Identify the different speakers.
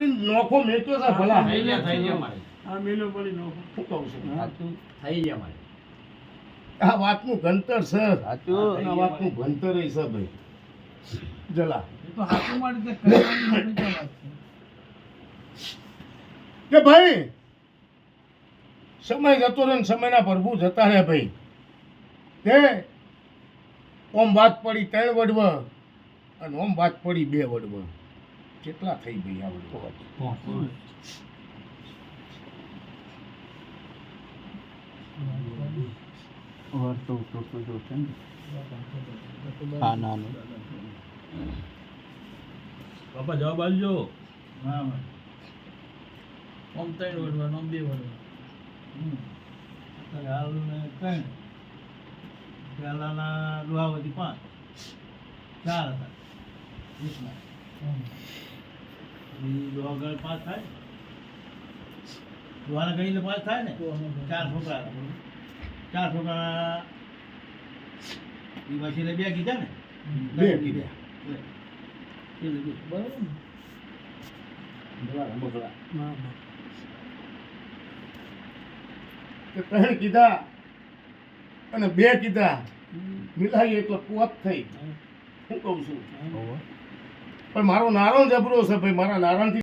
Speaker 1: નોખો મેચ્યો છે ભલા.
Speaker 2: થઈ ગયા થઈ ગયા મારે.
Speaker 3: આ મેલો પડી નોખો.
Speaker 1: શું કહું છું?
Speaker 2: સાચું. થઈ ગયા મારે.
Speaker 1: આ વાતનું ગંતર છે
Speaker 4: સાચું.
Speaker 1: આ વાતનું ગંતર એ છે ભાઈ. જલા.
Speaker 3: એ તો હાથું મારી
Speaker 1: કે ભાઈ! સમય જતો રહે ને સમયના પ્રભુ જતા રહે ભાઈ. તે ઓમ વાત પડી ત્રણ વડવ અને ઓમ વાત પડી બે વડવ. કેટલા થઈ ગઈ આ વડવ
Speaker 4: વર્તો તો તો છે ને હા
Speaker 2: બાપા જવાબ આપજો.
Speaker 3: હા ભાઈ
Speaker 2: ઓમ ત્રણ વડવા ઓમ બે વડવા.
Speaker 3: હમ. હાલ ને ત્રણ. પહેલાના દુહાવતી પાંચ. ચાર હતા. ઈ દુહાગળ થાય દુહાના ગણીને પાંચ થાય ને ચાર છોકરા. ચાર છોકરા એ પછી બે કીધા ને
Speaker 1: બે કીધા. ત્રણ કીધા અને બે કીધા મિલાવી એટલે પોત થઈ હું કહું છું પણ મારો નારણ જબરો છે ભાઈ મારા નારણથી